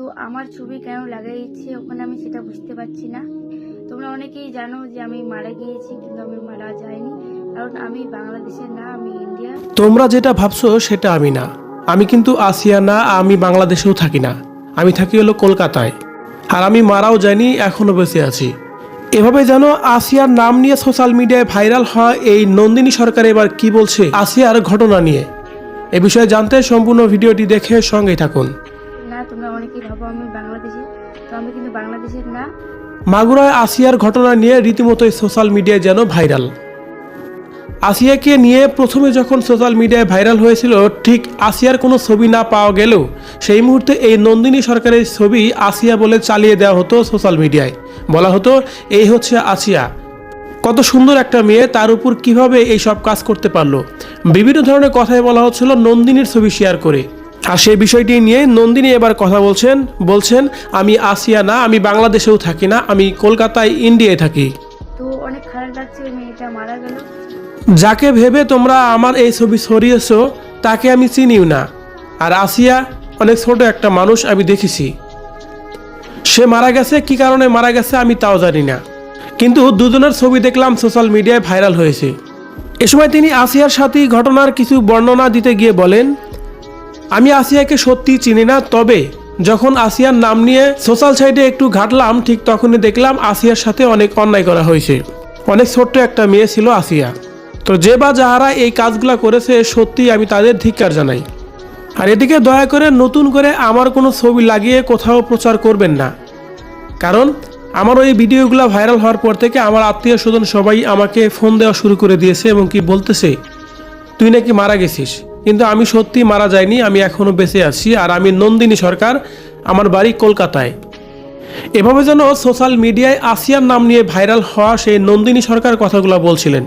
তো আমার ছবি কেন লাগাইছে ওখানে আমি সেটা বুঝতে পারছি না। তোমরা অনেকেই জানো যে আমি মারা গিয়েছি কিন্তু আমি মারা যাইনি। কারণ আমি বাংলাদেশের না, আমি ইন্ডিয়া তোমরা যেটা ভাবছ সেটা আমি না। আমি কিন্তু আসিয়া না, আমি বাংলাদেশেও থাকি না। আমি থাকি হলো কলকাতায়। আর আমি মারাও যাইনি এখনও বেঁচে আছি। এভাবে যেন আসিয়ার নাম নিয়ে সোশ্যাল মিডিয়ায় ভাইরাল হয় এই নন্দিনী সরকার এবার কি বলছে, আসিয়ার ঘটনা নিয়ে। এ বিষয়ে জানতে সম্পূর্ণ ভিডিওটি দেখে সঙ্গেই থাকুন। না। মাগুরায় আসিয়ার ঘটনা নিয়ে রীতিমতো সোশ্যাল মিডিয়ায় যেন ভাইরাল আসিয়াকে নিয়ে প্রথমে যখন সোশ্যাল মিডিয়ায় ভাইরাল হয়েছিল, ঠিক আসিয়ার কোনো ছবি না পাওয়া গেলেও সেই মুহূর্তে এই নন্দিনী সরকারের ছবি আসিয়া বলে চালিয়ে দেওয়া হতো সোশ্যাল মিডিয়ায় বলা হতো, এই হচ্ছে আসিয়া। কত সুন্দর একটা মেয়ে, তার উপর কীভাবে এই সব কাজ করতে পারল? বিভিন্ন ধরনের কথাই বলা হচ্ছিল নন্দিনীর ছবি শেয়ার করে। আর সেই বিষয়টি নিয়ে নন্দিনী এবার কথা বলছেন বলছেন আমি আসিয়া না আমি বাংলাদেশেও থাকি না আমি কলকাতায় ইন্ডিয়ায় থাকি। তো অনেক খারাপ লাগছে মেয়েটা মারা গেল। যাকে ভেবে তোমরা আমার এই ছবি সরিয়েছো তাকে আমি চিনিও না। আর আসিয়া অনেক ছোট একটা মানুষ আমি দেখেছি। সে মারা গেছে কি কারণে মারা গেছে আমি তাও জানি না। কিন্তু দুজনের ছবি দেখলাম সোশ্যাল মিডিয়ায় ভাইরাল হয়েছে। এ সময় তিনি আসিয়ার সাথে ঘটনার কিছু বর্ণনা দিতে গিয়ে বলেন আমি আসিয়াকে সত্যি চিনি না, তবে যখন আসিয়ার নাম নিয়ে সোশ্যাল সাইটে একটু ঘাটলাম, ঠিক তখনই দেখলাম আসিয়ার সাথে অনেক অন্যায় করা হয়েছে। অনেক ছোট্ট একটা মেয়ে ছিল আসিয়া। তো যে বা যাহারা এই কাজগুলো করেছে সত্যি আমি তাদের ধিক্কার জানাই। আর এদিকে দয়া করে নতুন করে আমার কোনো ছবি লাগিয়ে কোথাও প্রচার করবেন না। কারণ আমার ওই ভিডিওগুলো ভাইরাল হওয়ার পর থেকে আমার আত্মীয় স্বজন সবাই আমাকে ফোন দেওয়া শুরু করে দিয়েছে এবং কি বলতেছে, তুই নাকি মারা গেছিস? কিন্তু আমি সত্যি মারা যাইনি, আমি এখনও বেঁচে আছি, আর আমি নন্দিনী সরকার আমার বাড়ি কলকাতায়। এভাবে যেন সোশ্যাল মিডিয়ায় আসিয়ার নাম নিয়ে ভাইরাল হওয়া সেই নন্দিনী সরকার কথাগুলো বলছিলেন।